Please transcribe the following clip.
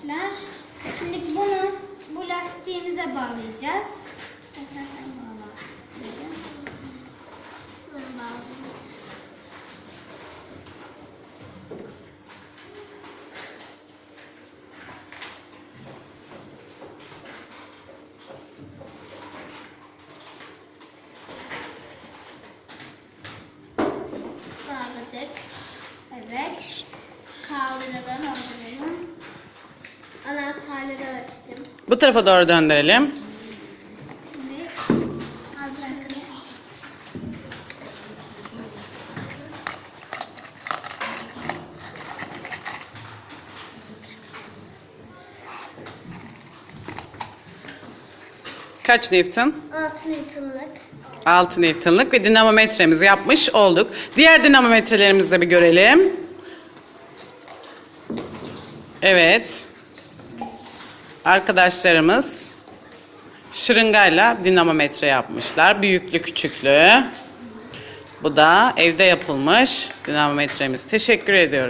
arkadaşlar. Şimdi bunu bu lastiğimize bağlayacağız. Bağladık. Evet. Kaldıralım, Anahtarları açtım. Bu tarafa doğru döndürelim. Şimdi. Kaç Newton? 6 Newton'lık. 6 Newton'lık ve dinamometremizi yapmış olduk. Diğer dinamometrelerimizi de bir görelim. Evet. Arkadaşlarımız şırıngayla dinamometre yapmışlar. Büyüklü küçüklü. Bu da evde yapılmış dinamometremiz. Teşekkür ediyoruz.